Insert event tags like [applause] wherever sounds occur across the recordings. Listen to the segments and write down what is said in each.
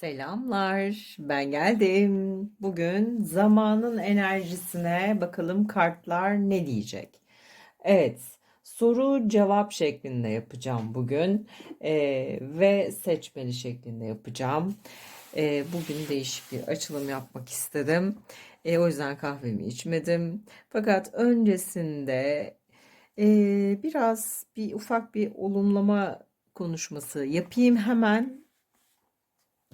Selamlar, ben geldim. Bugün zamanın enerjisine bakalım kartlar ne diyecek. Evet, soru cevap şeklinde yapacağım bugün Ee, ve seçmeli şeklinde yapacağım. Ee, bugün değişik bir açılım yapmak istedim. Ee, o yüzden kahvemi içmedim. Fakat öncesinde e, biraz bir ufak bir olumlama konuşması yapayım hemen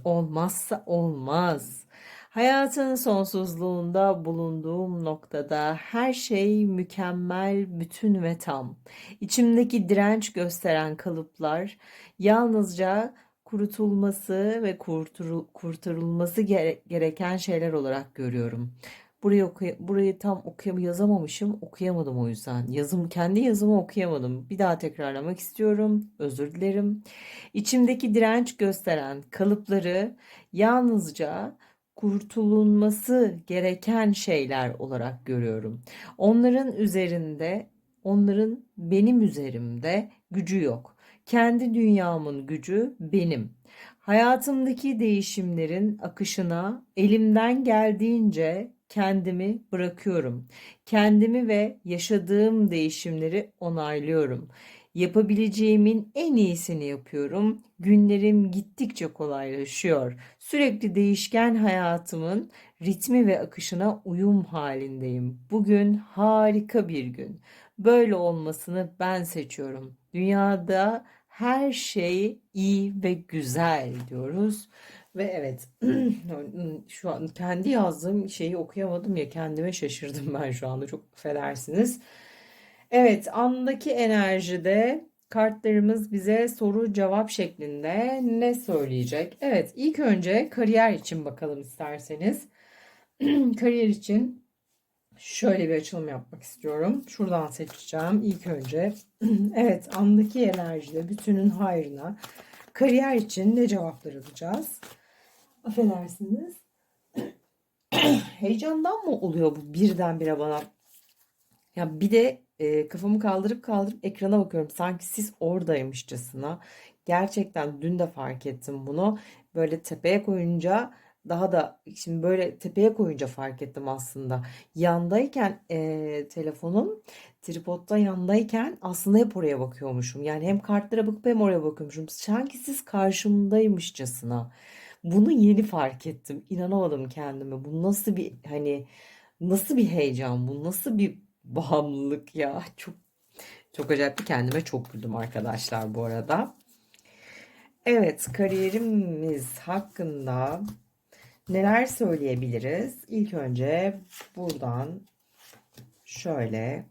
Olmazsa olmaz. Hayatın sonsuzluğunda bulunduğum noktada her şey mükemmel, bütün ve tam. İçimdeki direnç gösteren kalıplar yalnızca kurutulması ve kurtarılması gere- gereken şeyler olarak görüyorum. Burayı okuy burayı tam okuyam yazamamışım, okuyamadım o yüzden. Yazım kendi yazımı okuyamadım. Bir daha tekrarlamak istiyorum. Özür dilerim. İçimdeki direnç gösteren kalıpları yalnızca kurtulunması gereken şeyler olarak görüyorum. Onların üzerinde, onların benim üzerimde gücü yok. Kendi dünyamın gücü benim. Hayatımdaki değişimlerin akışına elimden geldiğince kendimi bırakıyorum. Kendimi ve yaşadığım değişimleri onaylıyorum. Yapabileceğimin en iyisini yapıyorum. Günlerim gittikçe kolaylaşıyor. Sürekli değişken hayatımın ritmi ve akışına uyum halindeyim. Bugün harika bir gün. Böyle olmasını ben seçiyorum. Dünyada her şey iyi ve güzel diyoruz. Ve evet [clears throat] şu an kendi yazdığım şeyi okuyamadım ya kendime şaşırdım ben şu anda çok affedersiniz. Evet andaki enerjide kartlarımız bize soru cevap şeklinde ne söyleyecek? Evet ilk önce kariyer için bakalım isterseniz. [clears throat] Kariyer için şöyle bir açılım yapmak istiyorum. Şuradan seçeceğim ilk önce. [clears throat] Evet andaki enerjide bütünün hayrına kariyer için ne cevaplar alacağız? Affedersiniz. [clears throat] Heyecandan mı oluyor bu birdenbire bana? Ya bir de e, kafamı kaldırıp kaldırıp ekrana bakıyorum. Sanki siz oradaymışçasına. Gerçekten dün de fark ettim bunu. Böyle tepeye koyunca daha da şimdi böyle tepeye koyunca fark ettim aslında. Yandayken e, telefonum tripodda yandayken aslında hep oraya bakıyormuşum. Yani hem kartlara bakıp hem oraya bakıyormuşum. Sanki siz karşımdaymışçasına. Bunu yeni fark ettim. İnanamadım kendime. Bu nasıl bir hani nasıl bir heyecan bu? Nasıl bir bağımlılık ya? Çok çok acayip bir kendime çok güldüm arkadaşlar bu arada. Evet, kariyerimiz hakkında neler söyleyebiliriz? İlk önce buradan şöyle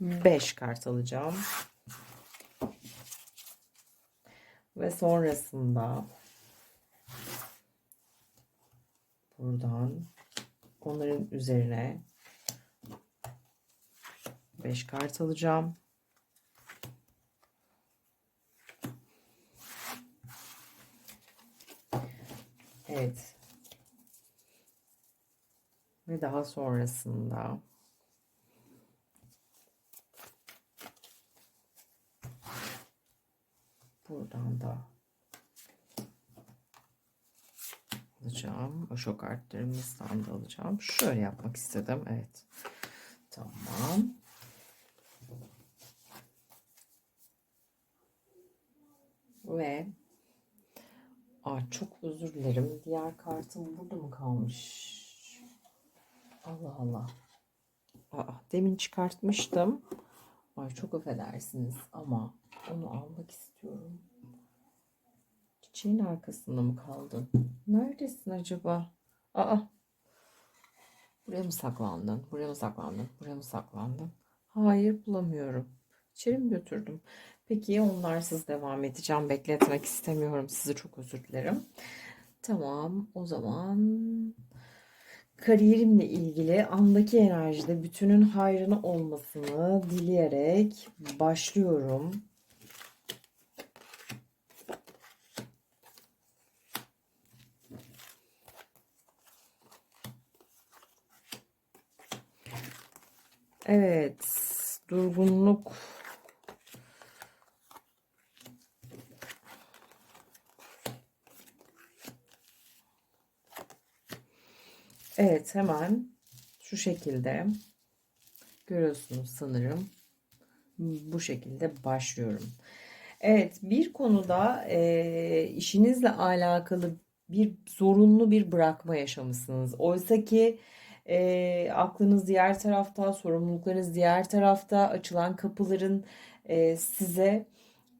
5 kart alacağım. Ve sonrasında buradan onların üzerine 5 kart alacağım. Evet. Ve daha sonrasında buradan da alacağım. O şok kartlarımızdan da alacağım. Şöyle yapmak istedim. Evet. Tamam. Ve Çok özür dilerim. Diğer kartım burada mı kalmış? Allah Allah. Aa, demin çıkartmıştım. Ay çok affedersiniz ama onu almak istiyorum. Çiçeğin arkasında mı kaldın? Neredesin acaba? Aa. Buraya mı saklandın? Buraya mı saklandın? Buraya mı saklandın? Hayır bulamıyorum. İçeri mi götürdüm? Peki onlarsız devam edeceğim. Bekletmek istemiyorum sizi. Çok özür dilerim. Tamam o zaman kariyerimle ilgili andaki enerjide bütünün hayrına olmasını dileyerek başlıyorum. Evet, durgunluk Evet hemen şu şekilde görüyorsunuz sanırım. Bu şekilde başlıyorum. Evet bir konuda e, işinizle alakalı bir zorunlu bir bırakma yaşamışsınız. Oysa ki e, aklınız diğer tarafta, sorumluluklarınız diğer tarafta, açılan kapıların e, size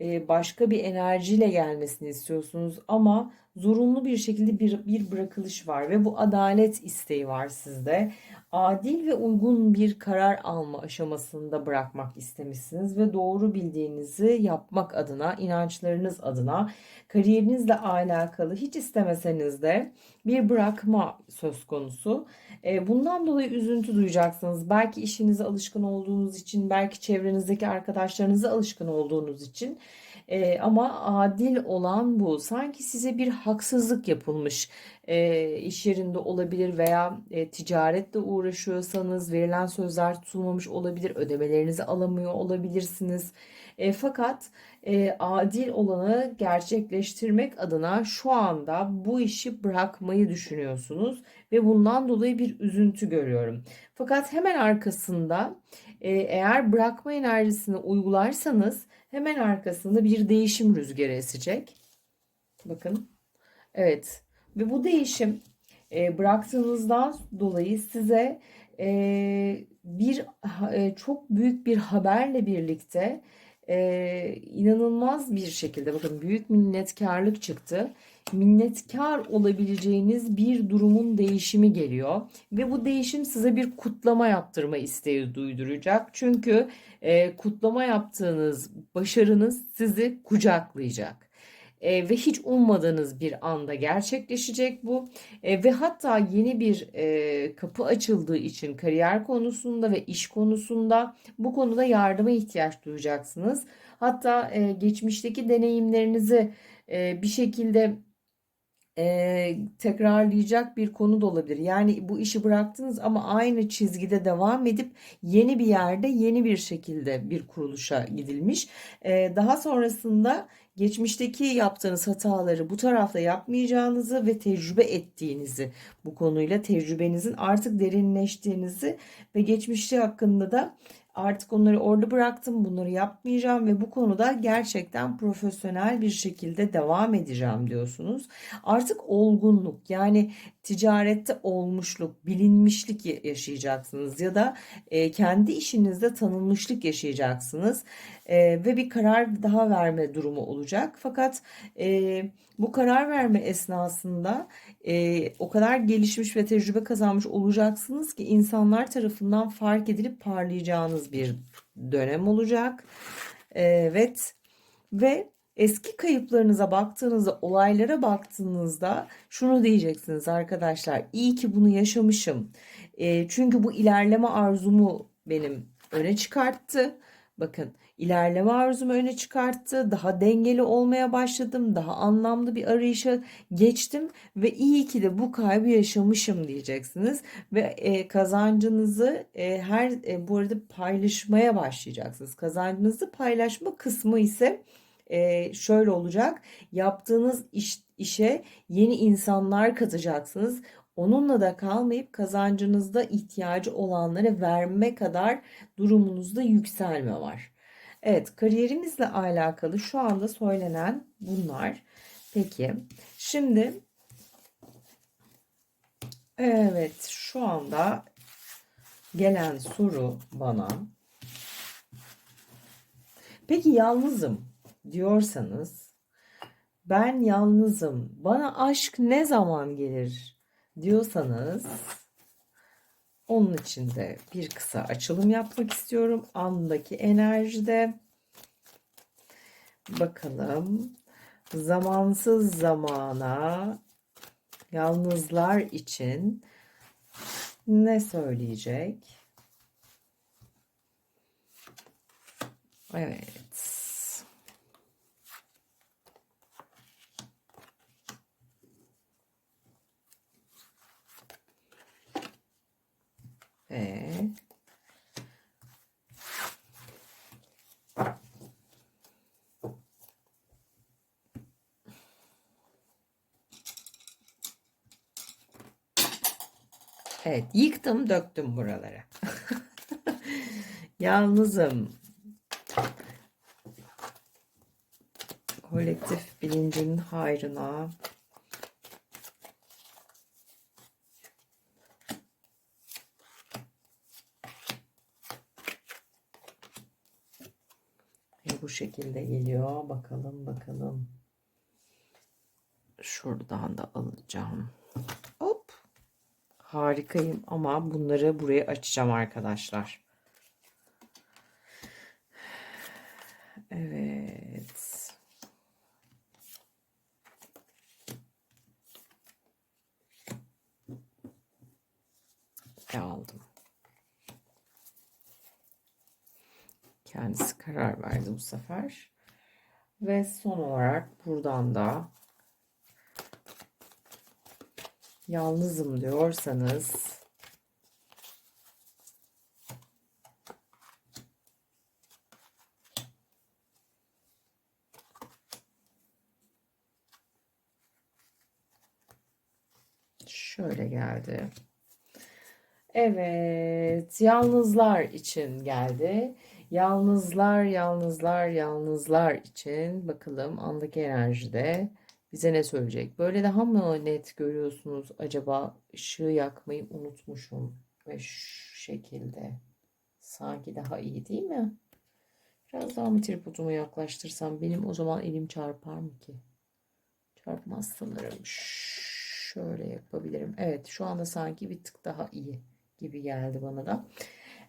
e, başka bir enerjiyle gelmesini istiyorsunuz ama zorunlu bir şekilde bir, bir bırakılış var ve bu adalet isteği var sizde. Adil ve uygun bir karar alma aşamasında bırakmak istemişsiniz ve doğru bildiğinizi yapmak adına, inançlarınız adına, kariyerinizle alakalı hiç istemeseniz de bir bırakma söz konusu. E, bundan dolayı üzüntü duyacaksınız. Belki işinize alışkın olduğunuz için, belki çevrenizdeki arkadaşlarınıza alışkın olduğunuz için. E, ama adil olan bu. Sanki size bir haksızlık yapılmış e, iş yerinde olabilir veya ticaretle uğraşıyorsanız verilen sözler tutulmamış olabilir, ödemelerinizi alamıyor olabilirsiniz. Fakat e, adil olanı gerçekleştirmek adına şu anda bu işi bırakmayı düşünüyorsunuz ve bundan dolayı bir üzüntü görüyorum. Fakat hemen arkasında e, eğer bırakma enerjisini uygularsanız hemen arkasında bir değişim rüzgarı esecek. Bakın. Evet. Ve bu değişim e, bıraktığınızdan dolayı size e, bir e, çok büyük bir haberle birlikte e, inanılmaz bir şekilde bakın büyük minnetkarlık çıktı. Minnetkar olabileceğiniz bir durumun değişimi geliyor ve bu değişim size bir kutlama yaptırma isteği duyduracak. Çünkü e, kutlama yaptığınız başarınız sizi kucaklayacak e, ve hiç ummadığınız bir anda gerçekleşecek bu e, ve hatta yeni bir e, kapı açıldığı için kariyer konusunda ve iş konusunda bu konuda yardıma ihtiyaç duyacaksınız. Hatta e, geçmişteki deneyimlerinizi e, bir şekilde e, tekrarlayacak bir konu da olabilir. Yani bu işi bıraktınız ama aynı çizgide devam edip yeni bir yerde yeni bir şekilde bir kuruluşa gidilmiş. E, daha sonrasında geçmişteki yaptığınız hataları bu tarafta yapmayacağınızı ve tecrübe ettiğinizi bu konuyla tecrübenizin artık derinleştiğinizi ve geçmişte hakkında da Artık onları orada bıraktım. Bunları yapmayacağım ve bu konuda gerçekten profesyonel bir şekilde devam edeceğim diyorsunuz. Artık olgunluk yani ticarette olmuşluk, bilinmişlik yaşayacaksınız ya da e, kendi işinizde tanınmışlık yaşayacaksınız e, ve bir karar daha verme durumu olacak. Fakat e, bu karar verme esnasında e, o kadar gelişmiş ve tecrübe kazanmış olacaksınız ki insanlar tarafından fark edilip parlayacağınız bir dönem olacak. Evet ve eski kayıplarınıza baktığınızda, olaylara baktığınızda şunu diyeceksiniz arkadaşlar. İyi ki bunu yaşamışım. E, çünkü bu ilerleme arzumu benim öne çıkarttı. Bakın ilerleme arzumu öne çıkarttı. Daha dengeli olmaya başladım. Daha anlamlı bir arayışa geçtim ve iyi ki de bu kaybı yaşamışım diyeceksiniz ve e, kazancınızı e, her e, bu arada paylaşmaya başlayacaksınız. Kazancınızı paylaşma kısmı ise şöyle olacak. Yaptığınız iş, işe yeni insanlar katacaksınız. Onunla da kalmayıp kazancınızda ihtiyacı olanlara verme kadar durumunuzda yükselme var. Evet, kariyerimizle alakalı şu anda söylenen bunlar. Peki, şimdi evet şu anda gelen soru bana Peki yalnızım diyorsanız ben yalnızım. Bana aşk ne zaman gelir diyorsanız onun için de bir kısa açılım yapmak istiyorum. Andaki enerjide bakalım zamansız zamana yalnızlar için ne söyleyecek? Evet. Ve Evet, yıktım, döktüm buraları. [laughs] Yalnızım. Kolektif bilincin hayrına. Şekilde geliyor. Bakalım bakalım. Şuradan da alacağım. Hop. Harikayım ama bunları buraya açacağım arkadaşlar. Evet. Ve aldım. Kendisi karar verdi bu sefer. Ve son olarak buradan da yalnızım diyorsanız şöyle geldi. Evet, yalnızlar için geldi. Yalnızlar, yalnızlar, yalnızlar için bakalım andaki enerjide bize ne söyleyecek? Böyle daha mı net görüyorsunuz acaba? Işığı yakmayı unutmuşum ve şu şekilde. Sanki daha iyi değil mi? Biraz daha mı tripodumu yaklaştırsam benim o zaman elim çarpar mı ki? Çarpmaz sanırım. Şöyle yapabilirim. Evet, şu anda sanki bir tık daha iyi gibi geldi bana da.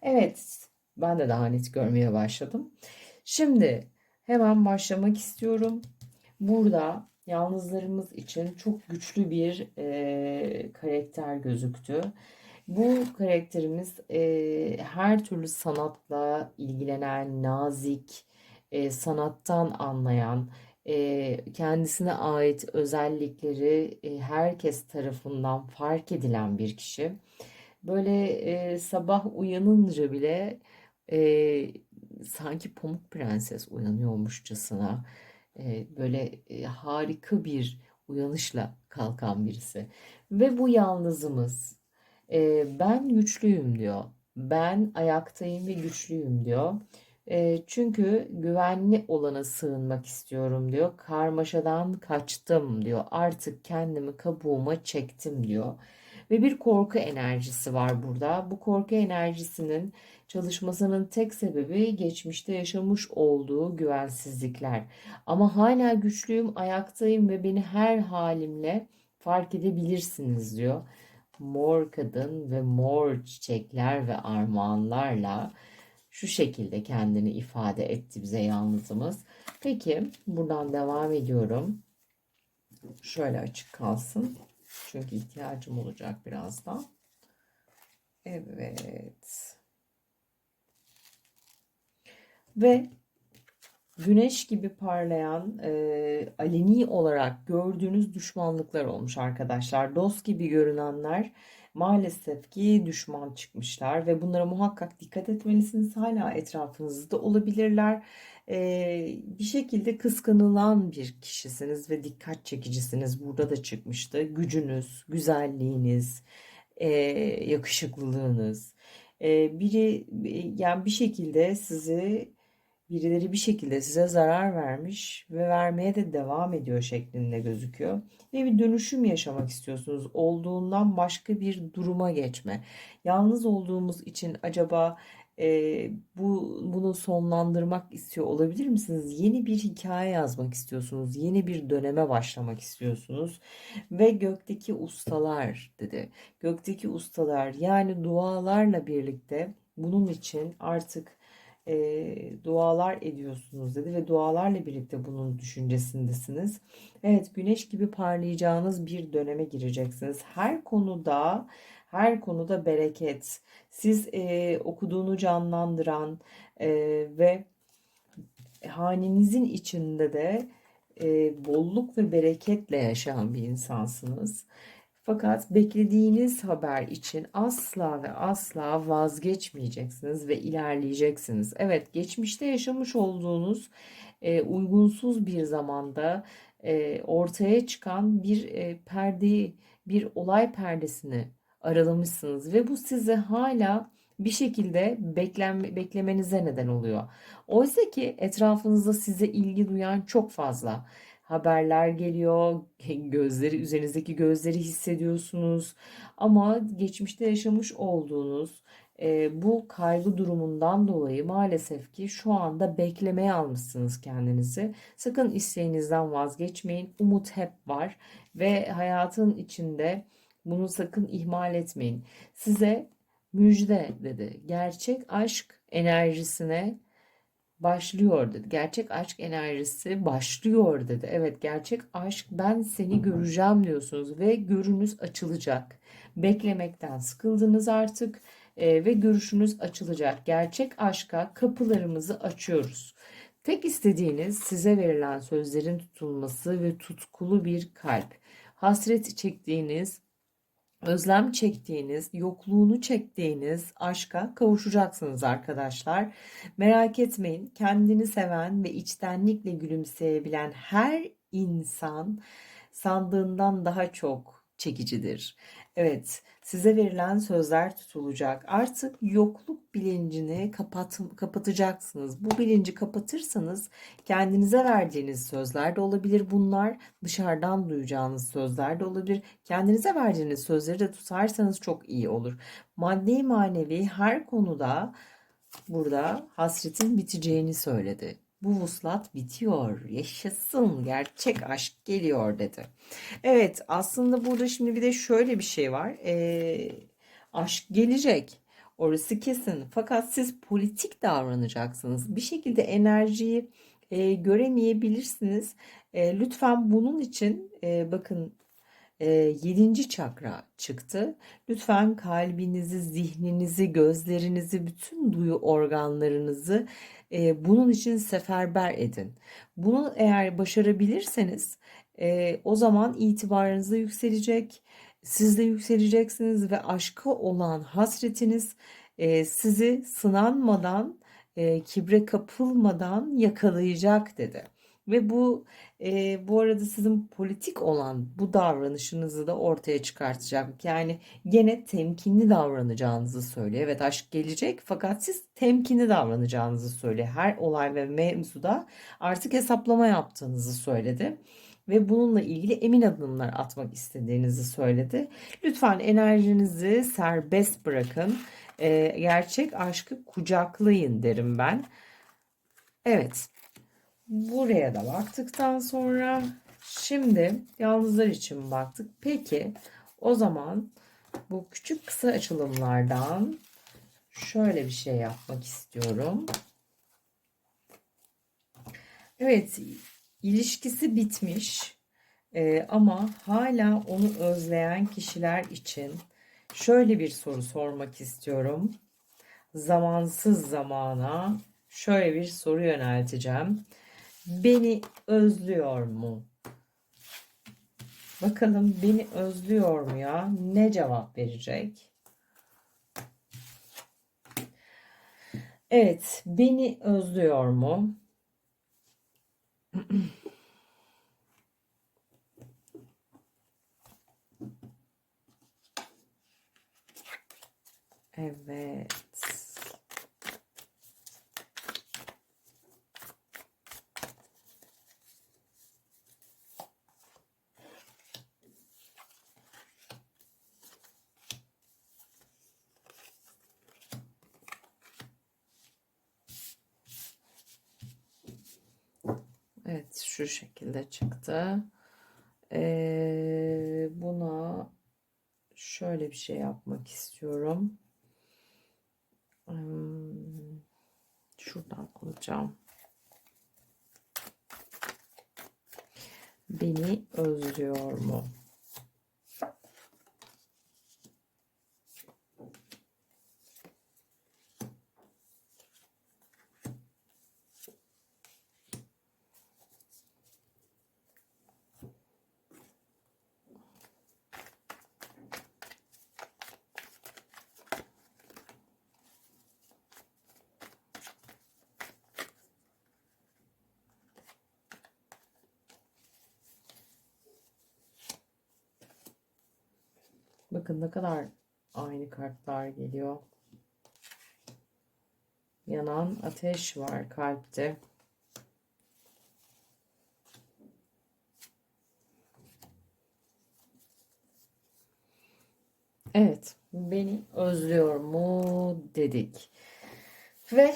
Evet, ben de daha net görmeye başladım. Şimdi hemen başlamak istiyorum. Burada yalnızlarımız için çok güçlü bir e, karakter gözüktü. Bu karakterimiz e, her türlü sanatla ilgilenen, nazik, e, sanattan anlayan, e, kendisine ait özellikleri e, herkes tarafından fark edilen bir kişi. Böyle e, sabah uyanınca bile e, sanki Pamuk Prenses uyanıyormuşçasına e, böyle e, harika bir uyanışla kalkan birisi. Ve bu yalnızımız e, ben güçlüyüm diyor. Ben ayaktayım ve güçlüyüm diyor. E, çünkü güvenli olana sığınmak istiyorum diyor. Karmaşadan kaçtım diyor. Artık kendimi kabuğuma çektim diyor. Ve bir korku enerjisi var burada. Bu korku enerjisinin çalışmasının tek sebebi geçmişte yaşamış olduğu güvensizlikler. Ama hala güçlüyüm, ayaktayım ve beni her halimle fark edebilirsiniz diyor. Mor kadın ve mor çiçekler ve armağanlarla şu şekilde kendini ifade etti bize yalnızımız. Peki buradan devam ediyorum. Şöyle açık kalsın. Çünkü ihtiyacım olacak birazdan. Evet. Ve güneş gibi parlayan e, aleni olarak gördüğünüz düşmanlıklar olmuş arkadaşlar. Dost gibi görünenler maalesef ki düşman çıkmışlar ve bunlara muhakkak dikkat etmelisiniz. Hala etrafınızda olabilirler. E, bir şekilde kıskanılan bir kişisiniz ve dikkat çekicisiniz. Burada da çıkmıştı. Gücünüz, güzelliğiniz, e, yakışıklılığınız. E, biri yani bir şekilde sizi birileri bir şekilde size zarar vermiş ve vermeye de devam ediyor şeklinde gözüküyor. Ve bir dönüşüm yaşamak istiyorsunuz. Olduğundan başka bir duruma geçme. Yalnız olduğumuz için acaba e, bu bunu sonlandırmak istiyor olabilir misiniz? Yeni bir hikaye yazmak istiyorsunuz. Yeni bir döneme başlamak istiyorsunuz. Ve gökteki ustalar dedi. Gökteki ustalar yani dualarla birlikte bunun için artık e, dualar ediyorsunuz dedi ve dualarla birlikte bunun düşüncesindesiniz. Evet güneş gibi parlayacağınız bir döneme gireceksiniz. Her konuda her konuda bereket. Siz e, okuduğunu canlandıran e, ve hanenizin içinde de e, bolluk ve bereketle yaşayan bir insansınız. Fakat beklediğiniz haber için asla ve asla vazgeçmeyeceksiniz ve ilerleyeceksiniz. Evet, geçmişte yaşamış olduğunuz e, uygunsuz bir zamanda e, ortaya çıkan bir e, perdeyi, bir olay perdesini aralamışsınız ve bu size hala bir şekilde beklenme, beklemenize neden oluyor. Oysa ki etrafınızda size ilgi duyan çok fazla haberler geliyor, gözleri üzerinizdeki gözleri hissediyorsunuz. Ama geçmişte yaşamış olduğunuz e, bu kaygı durumundan dolayı maalesef ki şu anda beklemeye almışsınız kendinizi. Sakın isteğinizden vazgeçmeyin. Umut hep var ve hayatın içinde bunu sakın ihmal etmeyin. Size müjde dedi. Gerçek aşk enerjisine başlıyor dedi. Gerçek aşk enerjisi başlıyor dedi. Evet gerçek aşk ben seni göreceğim diyorsunuz ve görünüz açılacak. Beklemekten sıkıldınız artık e, ve görüşünüz açılacak. Gerçek aşka kapılarımızı açıyoruz. Tek istediğiniz size verilen sözlerin tutulması ve tutkulu bir kalp. Hasret çektiğiniz özlem çektiğiniz, yokluğunu çektiğiniz aşka kavuşacaksınız arkadaşlar. Merak etmeyin. Kendini seven ve içtenlikle gülümseyebilen her insan sandığından daha çok çekicidir. Evet, size verilen sözler tutulacak. Artık yokluk bilincini kapat, kapatacaksınız. Bu bilinci kapatırsanız kendinize verdiğiniz sözler de olabilir. Bunlar dışarıdan duyacağınız sözler de olabilir. Kendinize verdiğiniz sözleri de tutarsanız çok iyi olur. Maddi manevi her konuda burada hasretin biteceğini söyledi. Bu vuslat bitiyor, yaşasın, gerçek aşk geliyor dedi. Evet aslında burada şimdi bir de şöyle bir şey var. Ee, aşk gelecek. Orası kesin. Fakat siz politik davranacaksınız. Bir şekilde enerjiyi e, göremeyebilirsiniz. E, lütfen bunun için e, bakın e, 7. çakra çıktı. Lütfen kalbinizi, zihninizi, gözlerinizi, bütün duyu organlarınızı e, bunun için seferber edin. Bunu eğer başarabilirseniz e, o zaman itibarınız da yükselecek. Siz de yükseleceksiniz ve aşka olan hasretiniz e, sizi sınanmadan, e, kibre kapılmadan yakalayacak dedi. Ve bu e, bu arada sizin politik olan bu davranışınızı da ortaya çıkartacak. Yani gene temkinli davranacağınızı söylüyor. Evet aşk gelecek fakat siz temkinli davranacağınızı söylüyor. Her olay ve mevzuda artık hesaplama yaptığınızı söyledi ve bununla ilgili emin adımlar atmak istediğinizi söyledi. Lütfen enerjinizi serbest bırakın. E, gerçek aşkı kucaklayın derim ben. Evet. Buraya da baktıktan sonra şimdi yalnızlar için baktık. Peki o zaman bu küçük kısa açılımlardan şöyle bir şey yapmak istiyorum. Evet ilişkisi bitmiş ee, ama hala onu özleyen kişiler için şöyle bir soru sormak istiyorum. Zamansız zamana şöyle bir soru yönelteceğim. Beni özlüyor mu? Bakalım beni özlüyor mu ya? Ne cevap verecek? Evet, beni özlüyor mu? [clears throat] Evet. Evet şu şekilde çıktı. Ee, buna şöyle bir şey yapmak istiyorum. Hmm, şuradan alacağım. Beni özlüyor mu? Bakın ne kadar aynı kartlar geliyor. Yanan ateş var kalpte. Evet, beni özlüyor mu dedik. Ve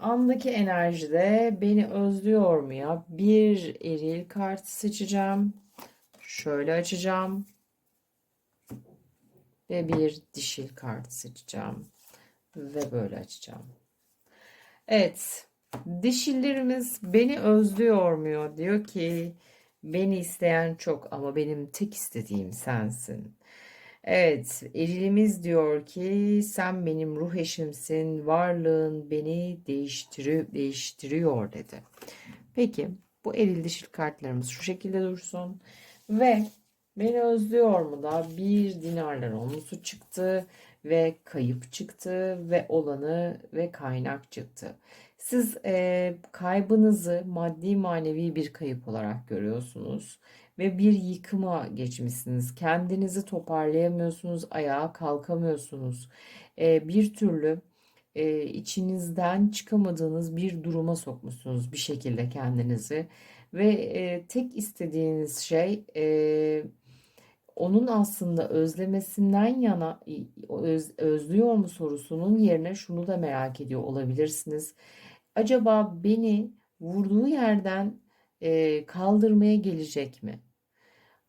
andaki enerjide beni özlüyor mu ya? Bir eril kart seçeceğim. Şöyle açacağım. Ve bir dişil kart seçeceğim. Ve böyle açacağım. Evet. Dişillerimiz beni özlüyor mu? Diyor ki beni isteyen çok ama benim tek istediğim sensin. Evet, erilimiz diyor ki sen benim ruh eşimsin, varlığın beni değiştiri değiştiriyor dedi. Peki bu eril dişil kartlarımız şu şekilde dursun ve beni özlüyor mu da bir dinarlar onlusu çıktı ve kayıp çıktı ve olanı ve kaynak çıktı. Siz e, kaybınızı maddi manevi bir kayıp olarak görüyorsunuz ve bir yıkıma geçmişsiniz. Kendinizi toparlayamıyorsunuz, ayağa kalkamıyorsunuz. E, bir türlü e, içinizden çıkamadığınız bir duruma sokmuşsunuz bir şekilde kendinizi ve e, tek istediğiniz şey e, onun aslında özlemesinden yana öz, özlüyor mu sorusunun yerine şunu da merak ediyor olabilirsiniz. Acaba beni vurduğu yerden e, kaldırmaya gelecek mi?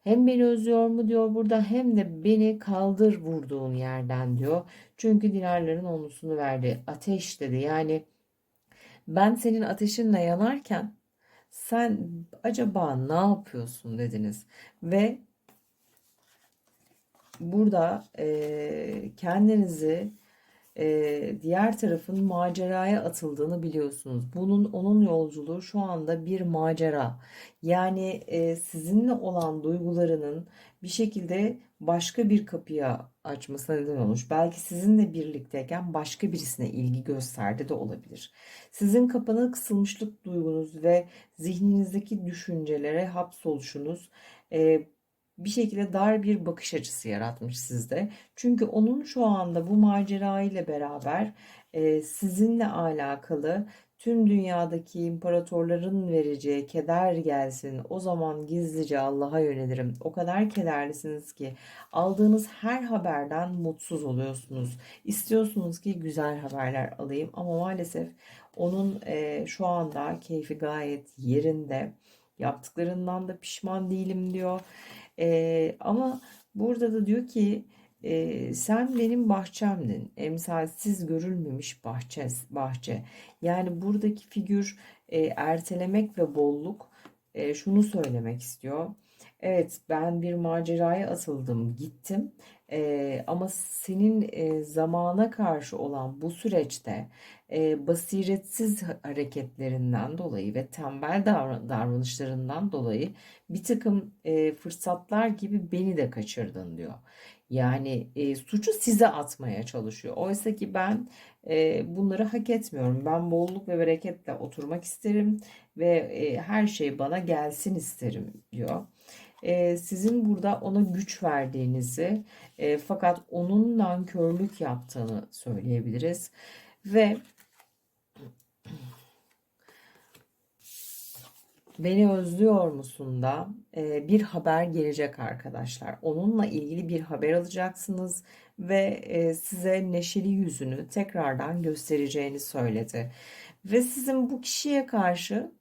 Hem beni özlüyor mu diyor burada hem de beni kaldır vurduğun yerden diyor. Çünkü dinarların onlusunu verdi. Ateş dedi. Yani ben senin ateşinle yanarken sen acaba ne yapıyorsun dediniz. Ve burada e, kendinizi e, diğer tarafın maceraya atıldığını biliyorsunuz. Bunun onun yolculuğu şu anda bir macera. Yani e, sizinle olan duygularının bir şekilde başka bir kapıya açmasına neden olmuş. Belki sizinle birlikteyken başka birisine ilgi gösterdi de olabilir. Sizin kapana kısılmışlık duygunuz ve zihninizdeki düşüncelere hapsoluşunuz e, bir şekilde dar bir bakış açısı yaratmış sizde. Çünkü onun şu anda bu macera ile beraber e, sizinle alakalı tüm dünyadaki imparatorların vereceği keder gelsin. O zaman gizlice Allah'a yönelirim. O kadar kederlisiniz ki aldığınız her haberden mutsuz oluyorsunuz. İstiyorsunuz ki güzel haberler alayım ama maalesef onun e, şu anda keyfi gayet yerinde. Yaptıklarından da pişman değilim diyor. E, ama burada da diyor ki e, sen benim bahçemdin. Emsalsiz görülmemiş bahçe. bahçe. Yani buradaki figür e, ertelemek ve bolluk e, şunu söylemek istiyor. Evet ben bir maceraya atıldım gittim e, ama senin e, zamana karşı olan bu süreçte e, basiretsiz hareketlerinden dolayı ve tembel davran davranışlarından dolayı bir takım e, fırsatlar gibi beni de kaçırdın diyor. Yani e, suçu size atmaya çalışıyor. Oysa ki ben e, bunları hak etmiyorum. Ben bolluk ve bereketle oturmak isterim ve e, her şey bana gelsin isterim diyor. E, sizin burada ona güç verdiğinizi e, fakat onun nankörlük yaptığını söyleyebiliriz. Ve Beni özlüyor musun da e, bir haber gelecek arkadaşlar. Onunla ilgili bir haber alacaksınız ve e, size neşeli yüzünü tekrardan göstereceğini söyledi. Ve sizin bu kişiye karşı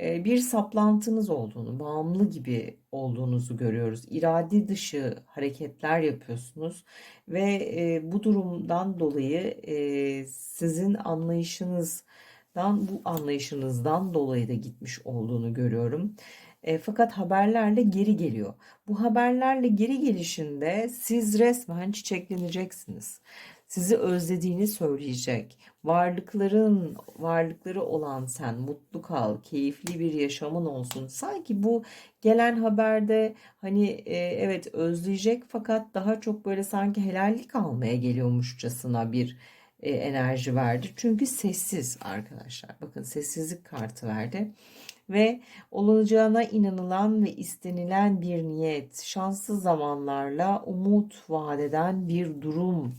e, bir saplantınız olduğunu, bağımlı gibi olduğunuzu görüyoruz. İradi dışı hareketler yapıyorsunuz ve e, bu durumdan dolayı e, sizin anlayışınız dan bu anlayışınızdan dolayı da gitmiş olduğunu görüyorum. E, fakat haberlerle geri geliyor. Bu haberlerle geri gelişinde siz resmen çiçekleneceksiniz. Sizi özlediğini söyleyecek. Varlıkların varlıkları olan sen mutlu kal, keyifli bir yaşamın olsun. Sanki bu gelen haberde hani e, evet özleyecek fakat daha çok böyle sanki helallik almaya geliyormuşçasına bir e, enerji verdi. Çünkü sessiz arkadaşlar. Bakın sessizlik kartı verdi. ve olacağına inanılan ve istenilen bir niyet, şanslı zamanlarla umut vadeden bir durum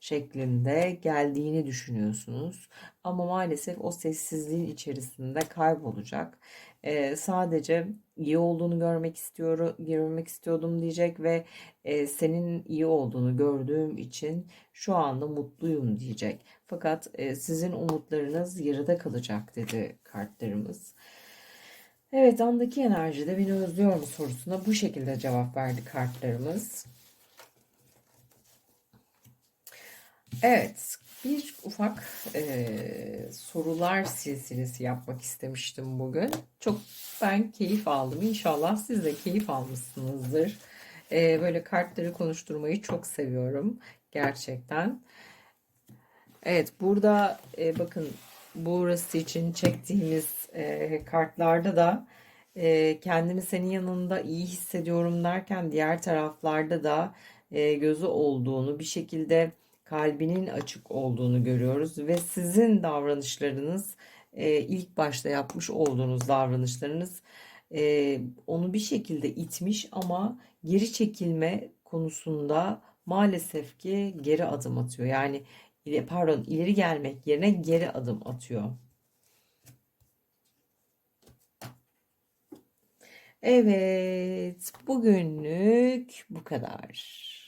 şeklinde geldiğini düşünüyorsunuz. Ama maalesef o sessizliğin içerisinde kaybolacak. Ee, sadece iyi olduğunu görmek istiyorum, görmek istiyordum diyecek ve e, senin iyi olduğunu gördüğüm için şu anda mutluyum diyecek. Fakat e, sizin umutlarınız yarıda kalacak dedi kartlarımız. Evet, andaki enerjide beni özlüyor mu sorusuna bu şekilde cevap verdi kartlarımız. Evet, bir ufak eee, sorular silsilesi yapmak istemiştim bugün. Çok ben keyif aldım. İnşallah siz de keyif almışsınızdır. Eee, böyle kartları konuşturmayı çok seviyorum gerçekten. Evet, burada e, bakın burası için çektiğimiz e, kartlarda da e, kendimi senin yanında iyi hissediyorum derken diğer taraflarda da e, gözü olduğunu bir şekilde kalbinin açık olduğunu görüyoruz ve sizin davranışlarınız e, ilk başta yapmış olduğunuz davranışlarınız e, onu bir şekilde itmiş ama geri çekilme konusunda maalesef ki geri adım atıyor. Yani pardon ileri gelmek yerine geri adım atıyor. Evet, bugünlük bu kadar.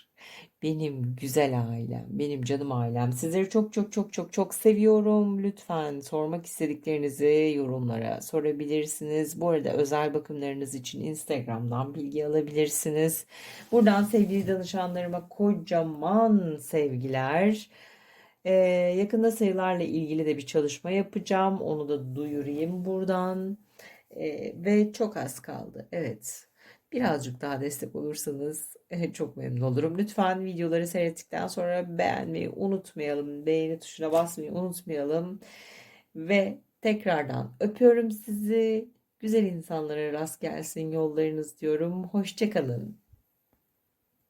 Benim güzel ailem, benim canım ailem. Sizleri çok çok çok çok çok seviyorum. Lütfen sormak istediklerinizi yorumlara sorabilirsiniz. Bu arada özel bakımlarınız için Instagram'dan bilgi alabilirsiniz. Buradan sevgili danışanlarıma kocaman sevgiler. Ee, yakında sayılarla ilgili de bir çalışma yapacağım. Onu da duyurayım buradan. Ee, ve çok az kaldı. Evet. Birazcık daha destek olursanız çok memnun olurum. Lütfen videoları seyrettikten sonra beğenmeyi unutmayalım. Beğeni tuşuna basmayı unutmayalım. Ve tekrardan öpüyorum sizi. Güzel insanlara rast gelsin yollarınız diyorum. Hoşça kalın.